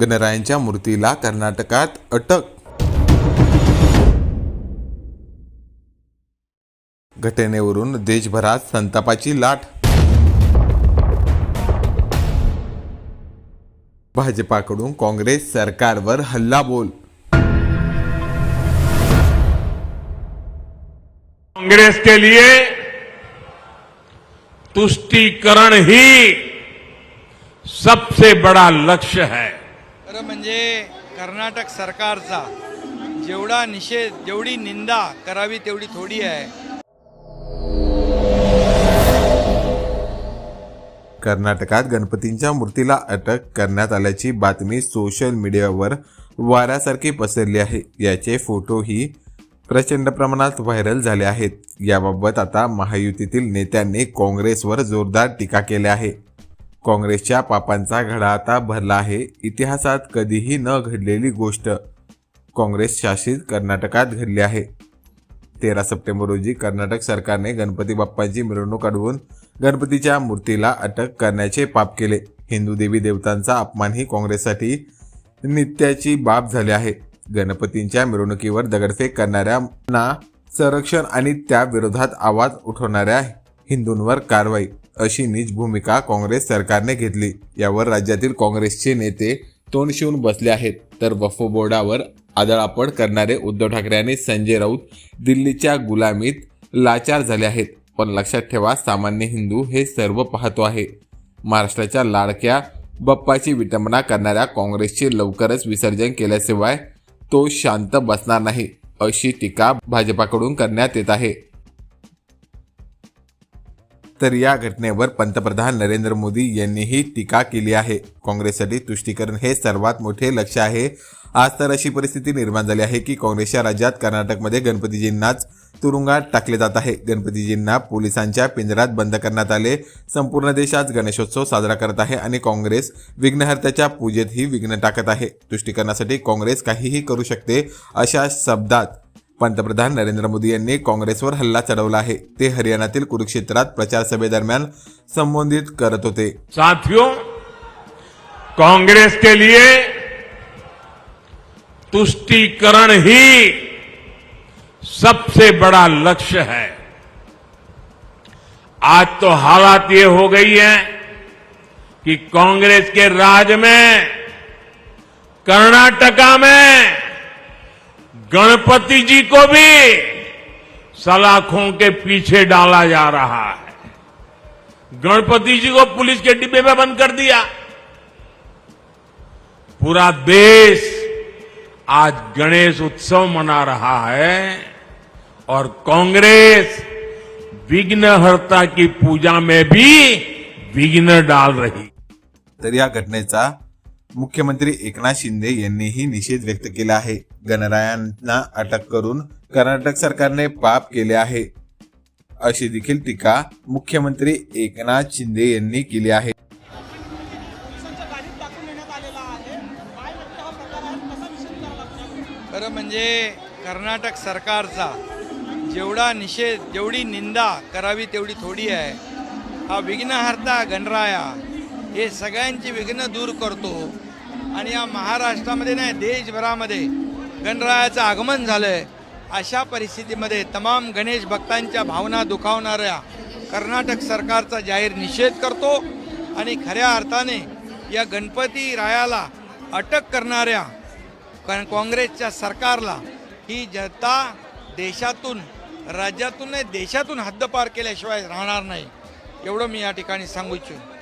गणरायांच्या मूर्तीला कर्नाटकात अटक. घटनेवरून देशभरात संतापाची लाट. भाजपाकडून काँग्रेस सरकारवर हल्लाबोल. कांग्रेस के लिए तुष्टीकरण ही सबसे बड़ा लक्ष्य है। खरं म्हणजे कर्नाटक सरकारचा जेवढा निषेध जेवढी निंदा करावी तेवढी थोडी आहे. कर्नाटकात गणपतींच्या मूर्तीला अटक करण्यात आल्याची बातमी सोशल मीडियावर वाऱ्यासारखी पसरली आहे. याचे फोटोही प्रचंड प्रमाणात व्हायरल झाले आहेत. याबाबत आता महायुतीतील नेत्यांनी काँग्रेसवर जोरदार टीका केली आहे. काँग्रेसच्या पापांचा घडा आता भरला आहे. इतिहासात कधीही न घडलेली गोष्ट काँग्रेस शासित कर्नाटकात घडली आहे. तेरा सप्टेंबर रोजी कर्नाटक सरकारने गणपती बाप्पांची मिरवणूक अडवून गणपतीच्या मूर्तीला अटक करण्याचे पाप केले. हिंदू देवी देवतांचा अपमानही काँग्रेससाठी नित्याची बाब झाली आहे. गणपतींच्या मिरवणुकीवर दगडफेक करणाऱ्यांना संरक्षण आणि त्या विरोधात आवाज उठवणाऱ्या हिंदूंवर कारवाई अशी नीच भूमिका काँग्रेस सरकारने घेतली. यावर राज्यातील काँग्रेसचे नेते तोंड शिवून बसले आहेत. तर वफ बोर्डावर आदळापड करणारे उद्धव ठाकरे आणि संजय राऊत दिल्लीच्या गुलामीत लाचार झाले आहेत. पण लक्षात ठेवा सामान्य हिंदू हे सर्व पाहतो आहे. महाराष्ट्राच्या लाडक्या बप्पाची विटंबना करणाऱ्या काँग्रेसचे लवकरच विसर्जन केल्याशिवाय तो शांत बसणार नाही अशी टीका भाजपाकडून करण्यात येत आहे. तर या घटनेवर पंतप्रधान नरेंद्र मोदी यांनीही टीका केली आहे. काँग्रेससाठी तुष्टीकरण हे सर्वात मोठे लक्ष आहे. आज तर अशी परिस्थिती निर्माण झाली आहे की काँग्रेसच्या राज्यात कर्नाटकमध्ये गणपतीजींनाच तुरुंगात टाकले जात आहे. गणपतीजींना पोलिसांच्या पिंजरात बंद करण्यात आले. संपूर्ण देश आज गणेशोत्सव साजरा करत आहे आणि काँग्रेस विघ्नहर्त्याच्या पूजेतही विघ्न टाकत आहे. तुष्टीकरणासाठी काँग्रेस काहीही करू शकते अशा शब्दात पंतप्रधान नरेंद्र मोदी यांनी काँग्रेसवर हल्ला चढवला आहे. ते हरियाणातील कुरुक्षेत्रात प्रचार सभेदरम्यान संबोधित करत होते. साथियों, कांग्रेस के लिए तुष्टीकरण ही सबसे बड़ा लक्ष्य है। आज तो हालात ये हो गई है कि कांग्रेस के राज में, कर्नाटका में गणपति जी को भी सलाखों के पीछे डाला जा रहा है। गणपति जी को पुलिस के डिब्बे में बंद कर दिया। पूरा देश आज गणेश उत्सव मना रहा है और कांग्रेस विघ्नहर्ता की पूजा में भी विघ्न डाल रही। तर या घटनेचा मुख्यमंत्री एकनाथ शिंदे यांनीही निषेध व्यक्त केला आहे. गणरायांना अटक करून कर्नाटक सरकारने पाप केले आहे. अशी देखील टीका मुख्यमंत्री एकनाथ शिंदे यांनी केली आहे. खरं म्हणजे कर्नाटक सरकारचा जेवढा निषेध जेवढी निंदा करावी तेवढी थोडी आहे. हा विघ्नहर्ता गणराया हे सगळ्यांची विघ्न दूर करतो. आणि या महाराष्ट्रामध्ये नाही देशभरामध्ये गणरायाचं आगमन झालंय. अशा परिस्थितीमध्ये तमाम गणेश भक्तांच्या भावना दुखावणाऱ्या कर्नाटक सरकारचा जाहीर निषेध करतो आणि खऱ्या अर्थाने या गणपती रायाला अटक करणाऱ्या कारण काँग्रेसच्या सरकारला ही जनता देशातून राज्यातून नाही देशातून हद्दपार केल्याशिवाय राहणार नाही. एवढं मी या ठिकाणी सांगू इच्छितो.